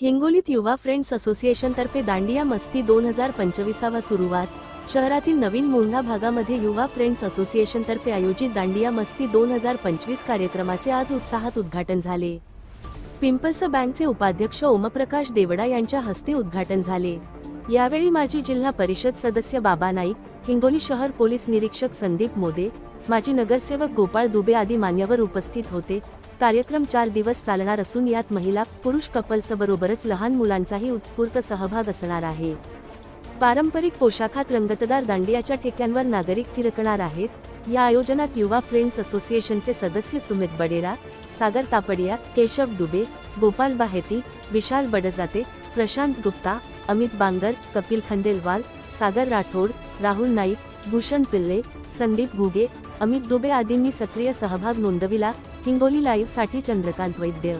हिंगोलीत युवा फ्रेंड्स असोसिएशनतर्फे दांडिया मस्ती दोन हजार पंचवीसावा सुरुवात. शहरातील नवीन मोंढा भागामध्ये युवा फ्रेंड्स असोसिएशनतर्फे आयोजित दांडिया मस्ती दोन हजार पंचवीस कार्यक्रमाचे आज उत्साहात उद्घाटन झाले. पिंपल्स बँकचे उपाध्यक्ष ओमप्रकाश देवडा यांच्या हस्ते उद्घाटन झाले. यावेळी माजी जिल्हा परिषद सदस्य बाबा नाईक हिंगोली शहर पोलीस निरीक्षक संदीप मोदे माजी नगरसेवक गोपाळ दुबे आदी मान्यवर उपस्थित होते. कार्यक्रम चार दिवस चालणार असून यात महिला पुरुष कपल्सबरोबरच लहान मुलांचाही उत्स्फूर्त सहभाग असणार आहे. पारंपरिक पोशाखात रंगतदार दांडियाच्या ठेक्यांवर नागरिक थिरकणार आहेत. या आयोजनात युवा फ्रेंड्स असोसिएशनचे सदस्य सुमित बडेरा सागर तापडिया केशव दुबे गोपाल बाहेती विशाल बडजाते प्रशांत गुप्ता अमित बांगर कपिल खंडेलवाल सागर राठोड राहुल नाईक भूषण पिल्ले संदीप घुगे अमित दुबे आदींनी सक्रिय सहभाग नोंदविला. हिंगोली लाईव्हसाठी चंद्रकांत वैद्य.